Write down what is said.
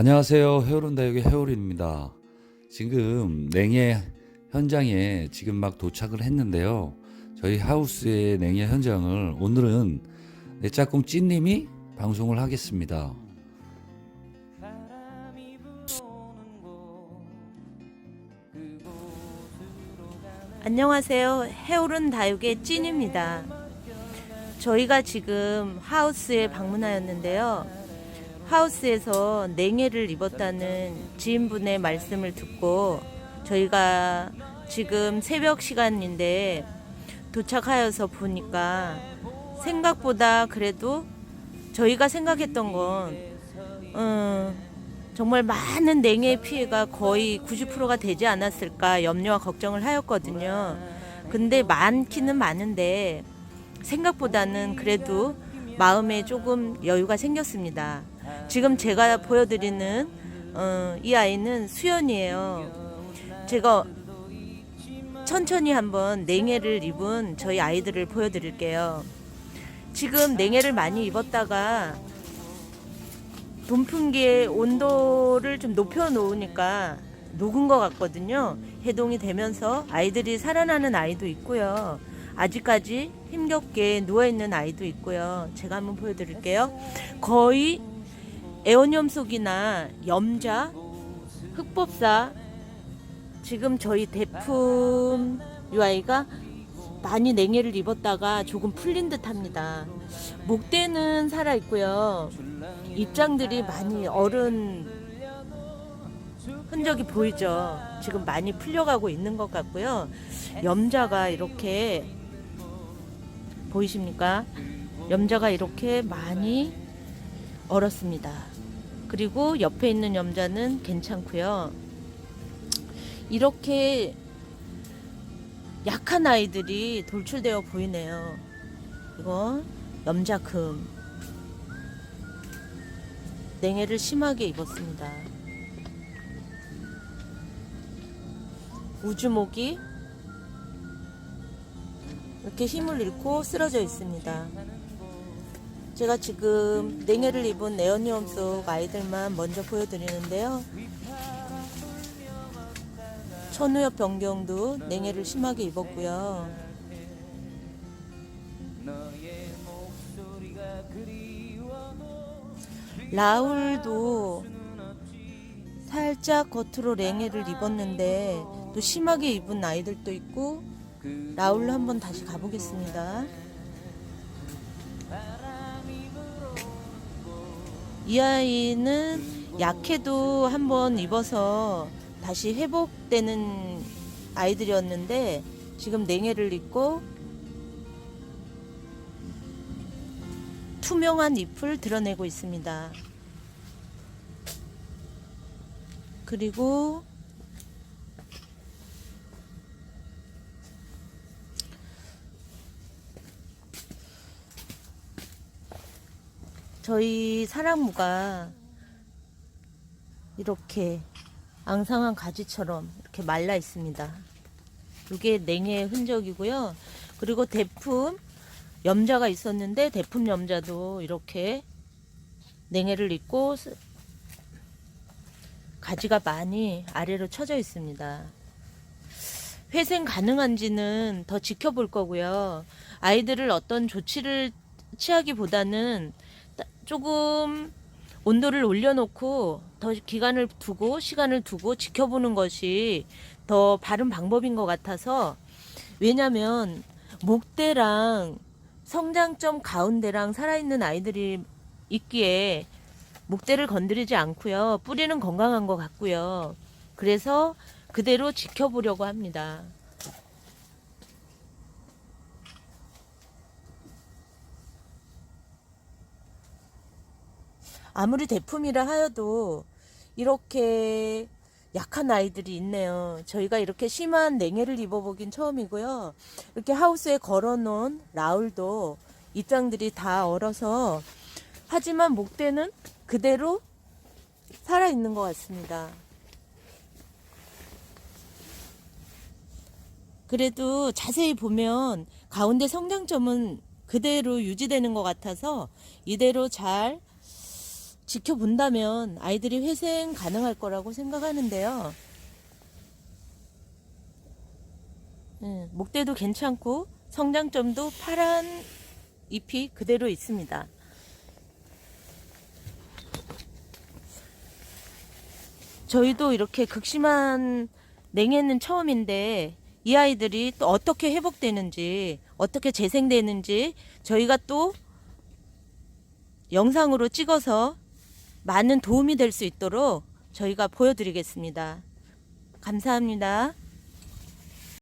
안녕하세요. 해오른 다육의 해오린입니다. 지금 냉해 현장에 지금 막 도착을 했는데요. 저희 하우스의 냉해 현장을 오늘은 내 짝꿍 찐님이 방송을 하겠습니다. 안녕하세요. 해오른 다육의 찐입니다. 저희가 지금 하우스에 방문하였는데요. 하우스에서 냉해를 입었다는 지인분의 말씀을 듣고 저희가 지금 새벽 시간인데 도착하여서 보니까 생각보다 그래도 저희가 생각했던 건 음, 정말 많은 냉해 피해가 거의 90%가 되지 않았을까 염려와 걱정을 하였거든요. 근데 많기는 많은데 생각보다는 그래도 마음에 조금 여유가 생겼습니다. 지금 제가 보여드리는 어, 이 아이는 수연이에요. 제가 천천히 한번 냉해를 입은 저희 아이들을 보여드릴게요. 지금 냉해를 많이 입었다가 돈풍기의 온도를 좀 높여 놓으니까 녹은 것 같거든요. 해동이 되면서 아이들이 살아나는 아이도 있고요. 아직까지 힘겹게 누워있는 아이도 있고요. 제가 한번 보여드릴게요. 거의 에어늄 속이나 염자, 흑법사, 지금 저희 대품 이 아이가 많이 냉해를 입었다가 조금 풀린 듯 합니다. 목대는 살아있고요. 입장들이 많이 얼은 흔적이 보이죠. 지금 많이 풀려가고 있는 것 같고요. 염자가 이렇게 보이십니까? 염자가 이렇게 많이 얼었습니다. 그리고 옆에 있는 염자는 괜찮고요. 이렇게 약한 아이들이 돌출되어 보이네요. 이거 염자금 냉해를 심하게 입었습니다. 우주목이 이렇게 힘을 잃고 쓰러져 있습니다. 제가 지금 냉해를 입은 에어니엄 속 아이들만 먼저 보여드리는데요. 천우엽 변경도 냉해를 심하게 입었고요. 라울도 살짝 겉으로 냉해를 입었는데 또 심하게 입은 아이들도 있고 라울로 한번 다시 가보겠습니다. 이 아이는 약해도 한번 입어서 다시 회복되는 아이들이었는데 지금 냉해를 입고 투명한 잎을 드러내고 있습니다. 그리고 저희 사랑무가 이렇게 앙상한 가지처럼 이렇게 말라 있습니다. 이게 냉해의 흔적이고요. 그리고 대품 염자가 있었는데 대품 염자도 이렇게 냉해를 입고 스- 가지가 많이 아래로 쳐져 있습니다. 회생 가능한지는 더 지켜볼 거고요. 아이들을 어떤 조치를 취하기보다는 따- 조금 온도를 올려놓고 더 기간을 두고 시간을 두고 지켜보는 것이 더 바른 방법인 것 같아서 왜냐면 목대랑 성장점 가운데랑 살아있는 아이들이 있기에 목대를 건드리지 않고요. 뿌리는 건강한 것 같고요. 그래서 그대로 지켜보려고 합니다. 아무리 대품이라 하여도 이렇게 약한 아이들이 있네요. 저희가 이렇게 심한 냉해를 입어보긴 처음이고요. 이렇게 하우스에 걸어놓은 라울도 입장들이 다 얼어서 하지만 목대는 그대로 살아있는 것 같습니다. 그래도 자세히 보면 가운데 성장점은 그대로 유지되는 것 같아서 이대로 잘 지켜본다면 아이들이 회생 가능할 거라고 생각하는데요. 예, 목대도 괜찮고 성장점도 파란 잎이 그대로 있습니다. 저희도 이렇게 극심한 냉해는 처음인데 이 아이들이 또 어떻게 회복되는지 어떻게 재생되는지 저희가 또 영상으로 찍어서 많은 도움이 될 수 있도록 저희가 보여드리겠습니다. 감사합니다.